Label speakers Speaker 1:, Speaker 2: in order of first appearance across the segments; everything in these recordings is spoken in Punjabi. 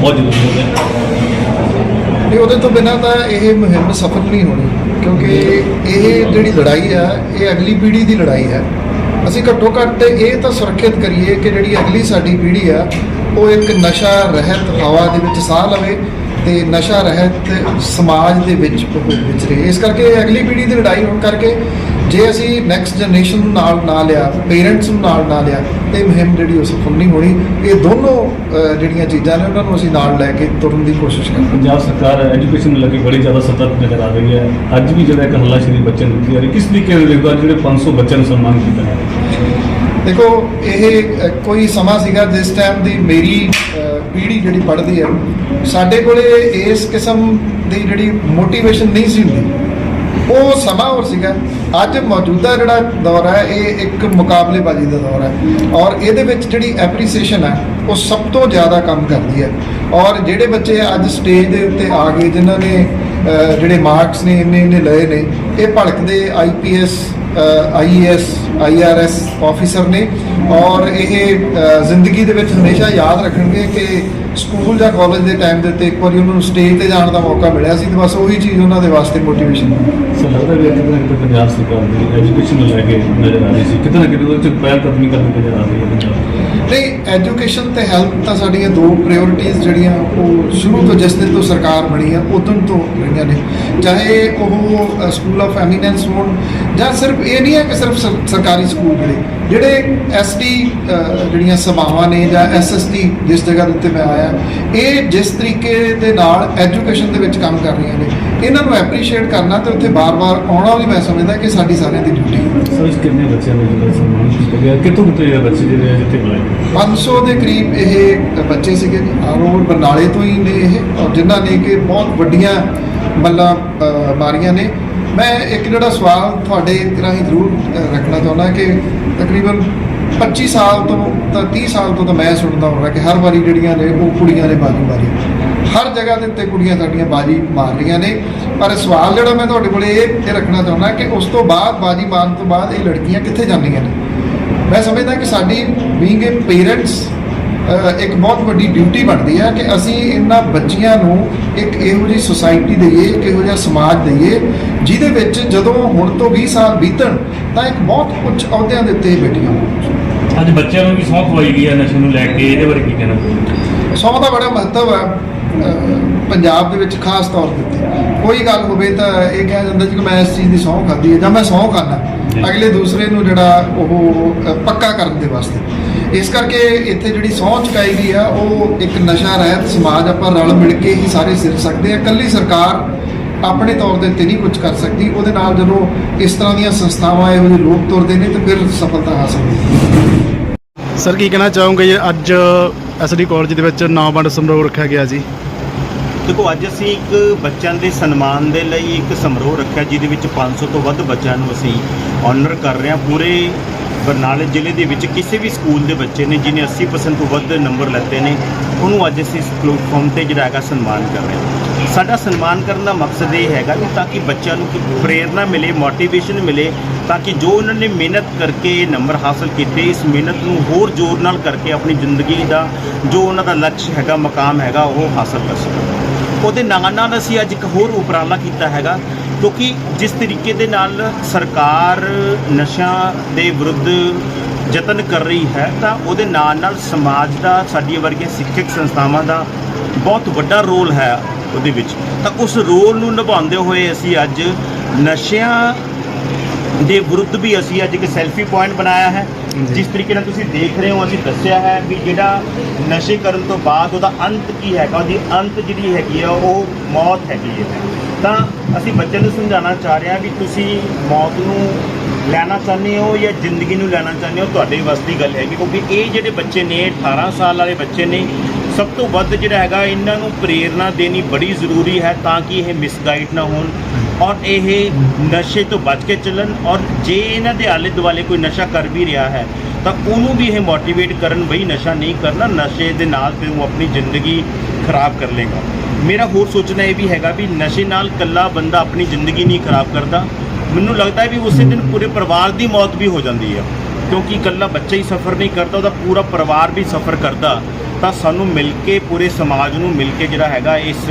Speaker 1: ਬਹੁਤ ਜ਼ਰੂਰੀ ਹੋ ਗਿਆ।
Speaker 2: ਤੇ ਉਹਦੇ ਤੋਂ ਬਿਨਾਂ ਤਾਂ ਇਹ ਮੁਹਿੰਮ ਸਫਲ ਨਹੀਂ ਹੋਣੀ, ਕਿਉਂਕਿ ਇਹ ਜਿਹੜੀ ਲੜਾਈ ਆ, ਇਹ ਅਗਲੀ ਪੀੜ੍ਹੀ ਦੀ ਲੜਾਈ ਹੈ। ਅਸੀਂ ਘੱਟੋ ਘੱਟ ਇਹ ਤਾਂ ਸੁਰੱਖਿਅਤ ਕਰੀਏ ਕਿ ਜਿਹੜੀ ਅਗਲੀ ਸਾਡੀ ਪੀੜ੍ਹੀ ਆ, ਉਹ ਇੱਕ ਨਸ਼ਾ ਰਹਿਤ ਹਵਾ ਦੇ ਵਿੱਚ ਸਾਹ ਲਵੇ ਤੇ ਨਸ਼ਾ ਰਹਿਤ ਸਮਾਜ ਦੇ ਵਿੱਚ ਉਹ ਵਿਚਰੇ ਇਸ ਕਰਕੇ ਇਹ ਅਗਲੀ ਪੀੜ੍ਹੀ ਦੀ ਲੜਾਈ ਹੋਣ ਕਰਕੇ ਜੇ ਅਸੀਂ ਨੈਕਸਟ ਜਨਰੇਸ਼ਨ ਨੂੰ ਨਾਲ ਨਾ ਲਿਆ ਪੇਰੈਂਟਸ ਨੂੰ ਨਾਲ ਨਾ ਲਿਆ ਤੇ ਮੁਹਿੰਮ ਜਿਹੜੀ ਉਹ ਸਫਲ ਨਹੀਂ ਹੋਣੀ ਇਹ ਦੋਨੋਂ ਜਿਹੜੀਆਂ ਚੀਜ਼ਾਂ ਨੇ ਉਹਨਾਂ ਨੂੰ ਅਸੀਂ ਨਾਲ ਲੈ ਕੇ ਤੁਰਨ ਦੀ ਕੋਸ਼ਿਸ਼ ਕਰਾਂਗੇ
Speaker 1: ਪੰਜਾਬ ਸਰਕਾਰ ਐਜੂਕੇਸ਼ਨ ਨੂੰ ਲੈ ਕੇ ਬੜੀ ਜ਼ਿਆਦਾ ਸਤਰਕ ਨਜ਼ਰ ਆ ਰਹੀ ਹੈ। ਅੱਜ ਵੀ ਜਿਹੜਾ ਇੱਕ ਹੱਲਾ ਸ਼੍ਰੀ ਬੱਚਿਆਂ ਨੂੰ ਦਿੱਤੀ ਜਾ ਰਹੀ ਕਿਸ ਤਰੀਕੇ ਨਾਲ ਦੇਖੋ ਅੱਜ ਜਿਹੜੇ 500 ਬੱਚਿਆਂ ਨੂੰ ਸਨਮਾਨ ਕੀਤਾ ਹੈ?
Speaker 2: ਦੇਖੋ ਇਹ ਕੋਈ ਸਮਾਂ ਸੀਗਾ ਜਿਸ ਟਾਈਮ ਦੀ ਮੇਰੀ ਪੀੜ੍ਹੀ ਜਿਹੜੀ ਪੜ੍ਹਦੀ ਹੈ ਸਾਡੇ ਕੋਲੇ ਇਸ ਕਿਸਮ ਦੀ ਜਿਹੜੀ ਮੋਟੀਵੇਸ਼ਨ ਨਹੀਂ ਸੀ ਹੁੰਦੀ। ਉਹ ਸਮਾਂ ਹੋਰ ਸੀਗਾ। ਅੱਜ ਮੌਜੂਦਾ ਜਿਹੜਾ ਦੌਰ ਹੈ, ਇਹ ਇੱਕ ਮੁਕਾਬਲੇਬਾਜ਼ੀ ਦਾ ਦੌਰ ਹੈ। ਔਰ ਇਹਦੇ ਵਿੱਚ ਜਿਹੜੀ ਐਪਰੀਸੀਏਸ਼ਨ ਹੈ, ਉਹ ਸਭ ਤੋਂ ਜ਼ਿਆਦਾ ਕੰਮ ਕਰਦੀ ਹੈ। ਔਰ ਜਿਹੜੇ ਬੱਚੇ ਅੱਜ ਸਟੇਜ ਦੇ ਉੱਤੇ ਆ ਗਏ, ਜਿਨ੍ਹਾਂ ਨੇ ਜਿਹੜੇ ਮਾਰਕਸ ਨੇ, ਇੰਨੇ ਇੰਨੇ ਲਏ ਨੇ, ਇਹ ਭਲਕਦੇ ਆਈਪੀਐਸ ਆਈਏਐਸ ਆਈਆਰਐਸ ਆਫੀਸਰ ਨੇ। ਔਰ ਇਹ ਜ਼ਿੰਦਗੀ ਦੇ ਵਿੱਚ ਹਮੇਸ਼ਾ ਯਾਦ ਰੱਖਣਗੇ ਕਿ ਸਕੂਲ ਜਾਂ ਕਾਲਜ ਦੇ ਟਾਈਮ ਦੇ ਉੱਤੇ ਇੱਕ ਵਾਰੀ ਉਹਨਾਂ ਨੂੰ ਸਟੇਜ ਤੇ ਜਾਣ ਦਾ ਮੌਕਾ ਮਿਲਿਆ ਸੀ ਤੇ ਬਸ ਉਹੀ ਚੀਜ਼ ਉਹਨਾਂ ਦੇ ਵਾਸਤੇ ਮੋਟੀਵੇਸ਼ਨ ਹੈ।
Speaker 1: ਸੋ ਵੀ ਕਿਤੇ ਨਾ ਕਿਤੇ ਪੰਜਾਬ ਸਰਕਾਰ ਦੀ ਐਜੂਕੇਸ਼ਨ ਨੂੰ ਲੈ ਕੇ ਨਜ਼ਰ ਆ ਰਹੀ ਸੀ। ਕਿਤੇ ਨਾ ਕਿਤੇ ਉਹਦੇ ਚ ਪਹਿਲ ਕਦਮੀ ਕਰਨੀ ਨਜ਼ਰ ਆ ਰਹੀ ਹੈ ਪੰਜਾਬ
Speaker 2: ਨਹੀਂ ਐਜੂਕੇਸ਼ਨ ਤੇ ਹੈਲਥ ਤਾਂ ਸਾਡੀਆਂ ਦੋ ਪ੍ਰਾਇੋਰਟੀਆਂ ਜਿਹੜੀਆਂ ਉਹ ਸ਼ੁਰੂ ਤੋਂ ਜਿਸ ਦਿਨ ਤੋਂ ਸਰਕਾਰ ਬਣੀ ਆ, ਉਦੋਂ ਤੋਂ ਰਹੀਆਂ ਨੇ। ਚਾਹੇ ਉਹ ਸਕੂਲ ਆਫ ਐਮੀਨੈਂਸ ਹੋਣ ਜਾਂ ਸਿਰਫ ਇਹ ਨਹੀਂ ਹੈ ਕਿ ਸਿਰਫ ਸਰ- ਸਰਕਾਰੀ ਸਕੂਲ ਜਿਹੜੇ ਜਿਹੜੇ ਐਸਟੀ ਜਿਹੜੀਆਂ ਸਭਾਵਾਂ ਨੇ ਜਾਂ ਐਸਐਸਟੀ ਜਿਸ ਜਗ੍ਹਾ ਦੇ ਉੱਤੇ ਮੈਂ ਆਇਆ ਇਹ ਜਿਸ ਤਰੀਕੇ ਦੇ ਨਾਲ ਐਜੂਕੇਸ਼ਨ ਦੇ ਵਿੱਚ ਕੰਮ ਕਰ ਰਹੀਆਂ ਨੇ ਇਹਨਾਂ ਨੂੰ ਐਪਰੀਸ਼ੀਏਟ ਕਰਨਾ ਤੇ ਉੱਥੇ ਬਾਰ-ਬਾਰ ਆਉਣਾ ਵੀ ਮੈਂ ਸਮਝਦਾ ਕਿ ਸਾਡੀ ਸਾਰਿਆਂ ਦੀ ਡਿਊਟੀ ਹੈ।
Speaker 1: ਸੋ ਇਸ ਕਿੰਨੇ ਬੱਚਿਆਂ ਨੂੰ ਜਿਹੜਾ ਸਨਮਾਨ ਕੀਤਾ ਗਿਆ? ਕਿਤੋਂ ਕਿਤੋਂ ਇਹ ਬੱਚੇ ਜਿਹੜੇ ਜਿੱਥੇ ਬੁਲਾਏ ਗਏ?
Speaker 2: 500 ਦੇ ਕਰੀਬ ਇਹ ਬੱਚੇ ਸੀਗੇ ਜੀ ਆਰੋ ਬਰਨਾਲੇ ਤੋਂ ਹੀ ਨੇ ਇਹ ਔਰ ਜਿਨ੍ਹਾਂ ਨੇ ਕਿ ਬਹੁਤ ਵੱਡੀਆਂ ਮੱਲਾਂ ਮਾਰੀਆਂ ਨੇ। ਮੈਂ ਇੱਕ ਜਿਹੜਾ ਸਵਾਲ ਤੁਹਾਡੇ ਰਾਹੀਂ ਜ਼ਰੂਰ ਰੱਖਣਾ ਚਾਹੁੰਦਾ ਕਿ ਤਕਰੀਬਨ 25 ਸਾਲ ਤੋਂ, ਤਾਂ 30 ਸਾਲ ਤੋਂ ਤਾਂ ਮੈਂ ਸੁਣਦਾ ਹੁੰਦਾ ਕਿ ਹਰ ਵਾਰੀ ਜਿਹੜੀਆਂ ਨੇ ਉਹ ਕੁੜੀਆਂ ਨੇ ਬਾਜੀ ਮਾਰੀ। ਹਰ ਜਗ੍ਹਾ ਦੇ ਉੱਤੇ ਕੁੜੀਆਂ ਸਾਡੀਆਂ ਬਾਜੀ ਮਾਰ ਰਹੀਆਂ ਨੇ। ਪਰ ਸਵਾਲ ਜਿਹੜਾ ਮੈਂ ਤੁਹਾਡੇ ਕੋਲੇ ਇਹ ਇਹ ਰੱਖਣਾ ਚਾਹੁੰਦਾ ਕਿ ਉਸ ਤੋਂ ਬਾਅਦ, ਬਾਜੀ ਮਾਰਨ ਤੋਂ ਬਾਅਦ ਇਹ ਲੜਕੀਆਂ ਕਿੱਥੇ ਜਾਂਦੀਆਂ ਨੇ? ਮੈਂ ਸਮਝਦਾ ਕਿ ਸਾਡੀ ਬੀਇੰਗ ਅ ਪੇਰੈਂਟਸ ਇੱਕ ਬਹੁਤ ਵੱਡੀ ਡਿਊਟੀ ਬਣਦੀ ਹੈ ਕਿ ਅਸੀਂ ਇਹਨਾਂ ਬੱਚੀਆਂ ਨੂੰ ਇੱਕ ਇਹੋ ਜਿਹੀ ਸੁਸਾਇਟੀ ਦਈਏ ਇੱਕ ਇਹੋ ਜਿਹਾ ਸਮਾਜ ਦਈਏ ਜਿਹਦੇ ਵਿੱਚ ਜਦੋਂ ਹੁਣ ਤੋਂ 20 ਸਾਲ ਬੀਤਣ ਤਾਂ ਇੱਕ ਬਹੁਤ ਉੱਚ ਅਹੁਦਿਆਂ ਦੇ ਉੱਤੇ ਬੈਠੀਆਂ ਹੋਣ।
Speaker 3: ਅੱਜ ਬੱਚਿਆਂ ਨੂੰ ਵੀ ਸੌਂਕ ਹੋਈ ਗਈ ਹੈ ਨਸ਼ੇ ਨੂੰ ਲੈ ਕੇ ਇਹਦੇ ਬਾਰੇ ਕੀ ਕਹਿਣਾ? ਚਾਹੁੰਦੇ
Speaker 2: ਸੌ ਦਾ ਬੜਾ ਮਹੱਤਵ ਹੈ ਪੰਜਾਬ ਦੇ ਵਿੱਚ ਖਾਸ ਤੌਰ ਉੱਤੇ। ਕੋਈ ਗੱਲ ਹੋਵੇ ਤਾਂ ਇਹ ਕਿਹਾ ਜਾਂਦਾ ਜੀ ਕਿ ਮੈਂ ਇਸ ਚੀਜ਼ ਦੀ ਸਹੁੰ ਖਾਧੀ ਹੈ ਜਾਂ ਮੈਂ ਸਹੁੰ ਖਾਨਾ
Speaker 3: ਜੀ।
Speaker 2: ਅਗਲੇ ਦੂਸਰੇ ਨੂੰ ਜਿਹੜਾ ਉਹ ਪੱਕਾ ਕਰਨ ਦੇ ਵਾਸਤੇ। ਇਸ ਕਰਕੇ ਇੱਥੇ ਜਿਹੜੀ ਸਹੁੰ ਚੁਕਾਈ ਗਈ ਆ ਉਹ ਇੱਕ ਨਸ਼ਾ ਰਹਿਤ ਸਮਾਜ ਆਪਾਂ ਰਲ ਮਿਲ ਕੇ ਹੀ ਸਾਰੇ ਸਿਰ ਸਕਦੇ ਆ। ਇਕੱਲੀ ਸਰਕਾਰ ਆਪਣੇ ਤੌਰ ਦੇ ਉੱਤੇ ਨਹੀਂ ਕੁਝ ਕਰ ਸਕਦੀ। ਉਹਦੇ ਨਾਲ ਜਦੋਂ ਇਸ ਤਰ੍ਹਾਂ ਦੀਆਂ ਸੰਸਥਾਵਾਂ ਇਹੋ ਜਿਹੇ ਲੋਕ ਤੁਰਦੇ ਨੇ ਤਾਂ ਫਿਰ ਸਫਲਤਾ ਹਾਸਲ ਹੁੰਦੀ
Speaker 4: ਸਰ ਕੀ ਕਹਿਣਾ ਚਾਹੋਗੇ ਜੀ? ਅੱਜ ਐਸਡੀ ਕਾਲਜ ਦੇ ਵਿੱਚ ਨੌ ਵੰਡ ਸਮਾਰੋਹ ਰੱਖਿਆ ਗਿਆ ਜੀ।
Speaker 5: ਦੇਖੋ ਅੱਜ ਅਸੀਂ ਇੱਕ ਬੱਚਿਆਂ ਦੇ ਸਨਮਾਨ ਦੇ ਲਈ ਇੱਕ ਸਮਾਰੋਹ ਰੱਖਿਆ ਜਿਹਦੇ ਵਿੱਚ 500 ਤੋਂ ਵੱਧ ਬੱਚਿਆਂ ਨੂੰ ਅਸੀਂ ਆਨਰ ਕਰ ਰਹੇ ਹਾਂ। ਪੂਰੇ ਬਰਨਾਲੇ ਜ਼ਿਲ੍ਹੇ ਦੇ ਵਿੱਚ ਕਿਸੇ ਵੀ ਸਕੂਲ ਦੇ ਬੱਚੇ ਨੇ ਜਿਹਨੇ 80% ਤੋਂ ਵੱਧ ਨੰਬਰ ਲੈਤੇ ਨੇ, ਉਹਨੂੰ ਅੱਜ ਅਸੀਂ ਇਸ ਪਲੇਟਫਾਰਮ ਤੇ ਜਿਹੜਾ ਹੈਗਾ ਸਨਮਾਨ ਕਰ ਰਹੇ ਹਾਂ। ਸਾਡਾ ਸਨਮਾਨ ਕਰਨ ਦਾ ਮਕਸਦ ਇਹ ਹੈਗਾ ਕਿ ਤਾਂ ਕਿ ਬੱਚਿਆਂ ਨੂੰ ਕੋਈ ਪ੍ਰੇਰਨਾ ਮਿਲੇ ਮੋਟੀਵੇਸ਼ਨ ਮਿਲੇ, ਤਾਂ ਕਿ ਜੋ ਉਹਨਾਂ ਨੇ ਮਿਹਨਤ ਕਰਕੇ ਇਹ ਨੰਬਰ ਹਾਸਲ ਕੀਤੇ, ਇਸ ਮਿਹਨਤ ਨੂੰ ਹੋਰ ਜ਼ੋਰ ਨਾਲ ਕਰਕੇ ਆਪਣੀ ਜ਼ਿੰਦਗੀ ਦਾ ਜੋ ਉਹਨਾਂ ਦਾ ਲਕਸ਼ ਹੈਗਾ, ਮਕਾਮ ਹੈਗਾ, ਉਹ ਹਾਸਲ ਕਰ ਸਕਣ। ਉਹਦੇ ਨਾਲ ਨਾਲ ਅਸੀਂ ਅੱਜ ਇੱਕ ਹੋਰ ਉਪਰਾਲਾ ਕੀਤਾ ਹੈਗਾ ਕਿਉਂਕਿ ਜਿਸ ਤਰੀਕੇ ਦੇ ਨਾਲ ਸਰਕਾਰ ਨਸ਼ਿਆਂ ਦੇ ਵਿਰੁੱਧ ਯਤਨ ਕਰ ਰਹੀ ਹੈ ਤਾਂ ਉਹਦੇ ਨਾਲ ਨਾਲ ਸਮਾਜ ਦਾ ਸਾਡੀਆਂ ਵਰਗੀਆਂ ਸਿੱਖਿਅਕ ਸੰਸਥਾਵਾਂ ਦਾ ਬਹੁਤ ਵੱਡਾ ਰੋਲ ਹੈ ਉਹਦੇ ਵਿੱਚ। ਤਾਂ ਉਸ ਰੋਲ ਨੂੰ ਨਿਭਾਉਂਦੇ ਹੋਏ ਅਸੀਂ ਅੱਜ ਨਸ਼ਿਆਂ ਦੇ ਵਿਰੁੱਧ ਵੀ ਅਸੀਂ ਅੱਜ ਇੱਕ ਸੈਲਫੀ ਪੁਆਇੰਟ ਬਣਾਇਆ ਹੈ। ਜਿਸ ਤਰੀਕੇ ਨਾਲ ਤੁਸੀਂ ਦੇਖ ਰਹੇ ਹੋ ਅਸੀਂ ਦੱਸਿਆ ਹੈ ਵੀ ਜਿਹੜਾ ਨਸ਼ੇ ਕਰਨ ਤੋਂ ਬਾਅਦ ਉਹਦਾ ਅੰਤ ਕੀ ਹੈਗਾ ਉਹਦੀ ਅੰਤ ਜਿਹੜੀ ਹੈਗੀ ਆ ਉਹ ਮੌਤ ਹੈਗੀ ਹੈ। ਤਾਂ ਅਸੀਂ ਬੱਚਿਆਂ ਨੂੰ ਸਮਝਾਉਣਾ ਚਾਹ ਰਹੇ ਹਾਂ ਵੀ ਤੁਸੀਂ ਮੌਤ ਨੂੰ ਲੈਣਾ ਚਾਹੁੰਦੇ ਹੋ ਜਾਂ ਜ਼ਿੰਦਗੀ ਨੂੰ ਲੈਣਾ ਚਾਹੁੰਦੇ ਹੋ, ਤੁਹਾਡੇ ਵੱਸ ਦੀ ਗੱਲ ਹੈਗੀ, ਕਿਉਂਕਿ ਇਹ ਜਿਹੜੇ ਬੱਚੇ ਨੇ 18 ਸਾਲ ਵਾਲੇ ਬੱਚੇ ਨੇ, ਸਭ ਤੋਂ ਵੱਧ ਜਿਹੜਾ ਹੈਗਾ ਇਹਨਾਂ ਨੂੰ ਪ੍ਰੇਰਣਾ ਦੇਣੀ ਬੜੀ ਜ਼ਰੂਰੀ ਹੈ ਤਾਂ ਕਿ ਇਹ ਮਿਸਗਾਈਡ ਨਾ ਹੋਣ ਔਰ ਇਹ ਨਸ਼ੇ ਤੋਂ ਬਚ ਕੇ ਚੱਲਣ ਔਰ ਜੇ ਇਹਨਾਂ ਦੇ ਆਲੇ ਦੁਆਲੇ ਕੋਈ ਨਸ਼ਾ ਕਰ ਵੀ ਰਿਹਾ ਹੈ, ਤਾਂ ਉਹਨੂੰ ਵੀ ਇਹ ਮੋਟੀਵੇਟ ਕਰਨ ਬਈ ਨਸ਼ਾ ਨਹੀਂ ਕਰਨਾ, ਨਸ਼ੇ ਦੇ ਨਾਲ ਫਿਰ ਉਹ ਆਪਣੀ ਜ਼ਿੰਦਗੀ ਖਰਾਬ ਕਰ ਲੇਗਾ। ਮੇਰਾ ਹੋਰ ਸੋਚਣਾ ਇਹ ਵੀ ਹੈਗਾ ਵੀ ਨਸ਼ੇ ਨਾਲ ਇਕੱਲਾ ਬੰਦਾ ਆਪਣੀ ਜ਼ਿੰਦਗੀ ਨਹੀਂ ਖਰਾਬ ਕਰਦਾ। ਮੈਨੂੰ ਲੱਗਦਾ ਹੈ ਵੀ ਉਸੇ ਦਿਨ ਪੂਰੇ ਪਰਿਵਾਰ ਦੀ ਮੌਤ ਵੀ ਹੋ ਜਾਂਦੀ ਹੈ ਕਿਉਂਕਿ ਇਕੱਲਾ ਬੱਚਾ ਹੀ ਸਫ਼ਰ ਨਹੀਂ ਕਰਦਾ, ਉਹਦਾ ਪੂਰਾ ਪਰਿਵਾਰ ਵੀ ਸਫ਼ਰ ਕਰਦਾ। ਤਾਂ ਸਾਨੂੰ ਮਿਲ ਕੇ ਪੂਰੇ ਸਮਾਜ ਨੂੰ ਮਿਲ ਕੇ ਜਿਹੜਾ ਹੈਗਾ ਇਸ,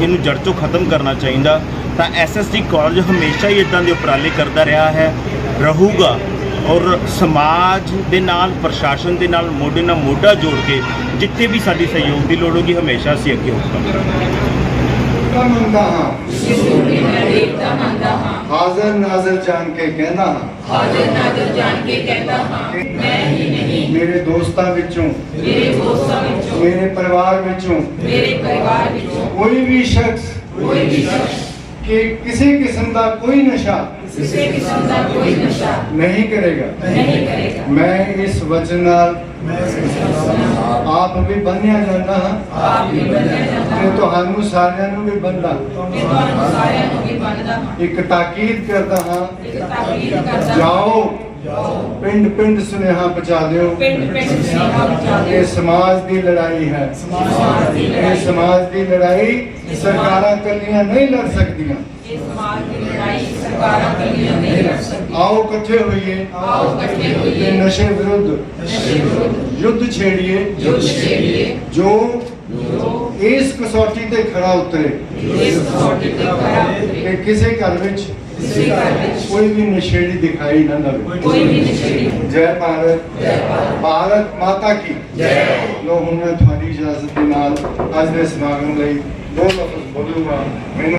Speaker 5: ਇਹਨੂੰ ਜੜ ਤੋਂ ਖਤਮ ਕਰਨਾ ਚਾਹੀਦਾ। ਤਾਂ ਐਸਐਸਡੀ ਕਾਲਜ ਹਮੇਸ਼ਾ ਹੀ ਇਦਾਂ ਦੇ ਉਪਰਾਲੇ ਕਰਦਾ ਰਿਹਾ ਹੈ, ਰਹੂਗਾ। ਔਰ ਸਮਾਜ ਦੇ ਨਾਲ ਪ੍ਰਸ਼ਾਸਨ ਦੇ ਨਾਲ ਮੋਢੇ ਨਾਲ ਮੋਢਾ ਜੋੜ ਕੇ ਜਿੱਥੇ ਵੀ ਸਾਡੀ ਸਹਿਯੋਗ ਦੀ ਲੋੜ ਹੋਗੀ ਹਮੇਸ਼ਾ ਅਸੀਂ ਅੱਗੇ ਹੋਵਾਂਗੇ
Speaker 6: ਮੰਗਦਾ ਹਾਂ। ਹਾਜ਼ਰ ਨਾਜ਼ਰ ਜਾਣ ਕੇ ਕਹਿੰਦਾ ਹਾਂ।
Speaker 7: ਹਾਜ਼ਰ ਨਾਜ਼ਰ ਜਾਣ ਕੇ ਕਹਿੰਦਾ ਹਾਂ। ਮੈਂ ਹੀ ਨਹੀਂ।
Speaker 6: ਮੇਰੇ ਦੋਸਤਾਂ ਵਿੱਚੋਂ।
Speaker 7: ਮੇਰੇ ਦੋਸਤਾਂ ਵਿੱਚੋਂ।
Speaker 6: ਮੇਰੇ ਪਰਿਵਾਰ ਵਿੱਚੋਂ।
Speaker 7: ਮੇਰੇ ਪਰਿਵਾਰ ਵਿੱਚੋਂ।
Speaker 6: ਕੋਈ ਵੀ ਸ਼ਖਸ।
Speaker 7: ਕੋਈ ਵੀ ਸ਼ਖਸ।
Speaker 6: ਕਿ ਕਿਸੇ ਕਿਸਮ ਦਾ ਕੋਈ ਨਸ਼ਾ
Speaker 7: ਕਿਸੇ ਕਿਸਮ ਦਾ ਕੋਈ ਨਸ਼ਾ
Speaker 6: ਨਹੀਂ ਕਰੇਗਾ।
Speaker 7: ਨਹੀਂ ਕਰੇਗਾ।
Speaker 6: ਮੈਂ ਇਸ ਵਚਨ ਨਾਲ ਆਪ ਵੀ ਬੰਨਿਆ ਜਾਂਦਾ ਹਾਂ।
Speaker 7: ਆਪ ਵੀ ਬੰਨਿਆ ਜਾਂਦਾ
Speaker 6: ਤੇ ਤੁਹਾਨੂੰ ਸਾਰਿਆਂ ਨੂੰ ਵੀ
Speaker 7: ਬੰਨਦਾ। ਤੁਹਾਨੂੰ ਸਾਰਿਆਂ ਨੂੰ ਵੀ ਬੰਨਦਾ
Speaker 6: ਇੱਕ ਤਾਕੀਦ ਕਰਦਾ ਹਾਂ।
Speaker 7: ਇੱਕ ਤਾਕੀਦ ਕਰਦਾ
Speaker 6: ਜਾਓ। ਪਿੰਡ ਪਿੰਡ ਸੁਨੇਹਾ ਪਹੁੰਚਾ ਦਿਓ।
Speaker 7: ਪਿੰਡ ਪਿੰਡ ਬਚਾ
Speaker 6: ਇਹ
Speaker 7: ਦਿਓ।
Speaker 6: ਸਮਾਜ ਦੀ ਲੜਾਈ ਹੈ।
Speaker 7: ਸਮਾਜ ਦੀ
Speaker 6: ਇਹ
Speaker 7: ਲੜਾਈ
Speaker 6: ਸਮਾਜ ਦੀ ਲੜਾਈ ਸਰਕਾਰਾਂ ਕੱਲੀਆਂ ਨਹੀਂ ਲੜ ਸਕਦੀਆਂ।
Speaker 7: ਇਹ ਸਮਾਜ ਦੀ ਲੜਾਈ ਸਰਕਾਰਾਂ ਕੱਲੀਆਂ ਨਹੀਂ ਲੜ ਸਕਦੀਆਂ।
Speaker 6: ਆਓ ਇਕੱਠੇ ਹੋਈਏ।
Speaker 7: ਆਓ ਇਕੱਠੇ ਹੋਈਏ।
Speaker 6: ਨਸ਼ੇ ਵਿਰੁੱਧ।
Speaker 7: ਨਸ਼ੇ ਵਿਰੁੱਧ।
Speaker 6: ਯੁੱਧ ਛੇੜੀਏ।
Speaker 7: ਯੁੱਧ ਛੇੜੀਏ।
Speaker 6: ਜੋ ਇਸ ਕਸੌਟੀ ਤੇ ਖੜਾ ਉਤਰੇ।
Speaker 7: ਇਸ ਕਸੌਟੀ ਤੇ ਖਰਾ ਉਤਰੇ।
Speaker 6: ਕਿ ਕਿਸੇ ਘਰ ਵਿੱਚ
Speaker 7: ਕਿਸੇ ਘਰ ਵਿੱਚ
Speaker 6: ਕੋਈ ਵੀ ਨਸ਼ੇੜੀ ਦਿਖਾਈ ਨਾ ਦੇਵੇ
Speaker 7: ਕੋਈ ਵੀ ਨਸ਼ੇੜੀ।
Speaker 6: ਜੈ ਭਾਰਤ। ਭਾਰਤ। ਮਾਤਾ ਕੀ? ਜੈ ਲੋ ਹੁਣ ਮੈਂ ਤੁਹਾਡੀ ਇਜਾਜ਼ਤ ਦੇ ਨਾਲ ਅੱਜ ਦੇ ਸਮਾਗਮ ਲਈ ਦੋ ਲਫ਼ਜ਼ ਬੋਲੂਗਾ ਮੈਨੂੰ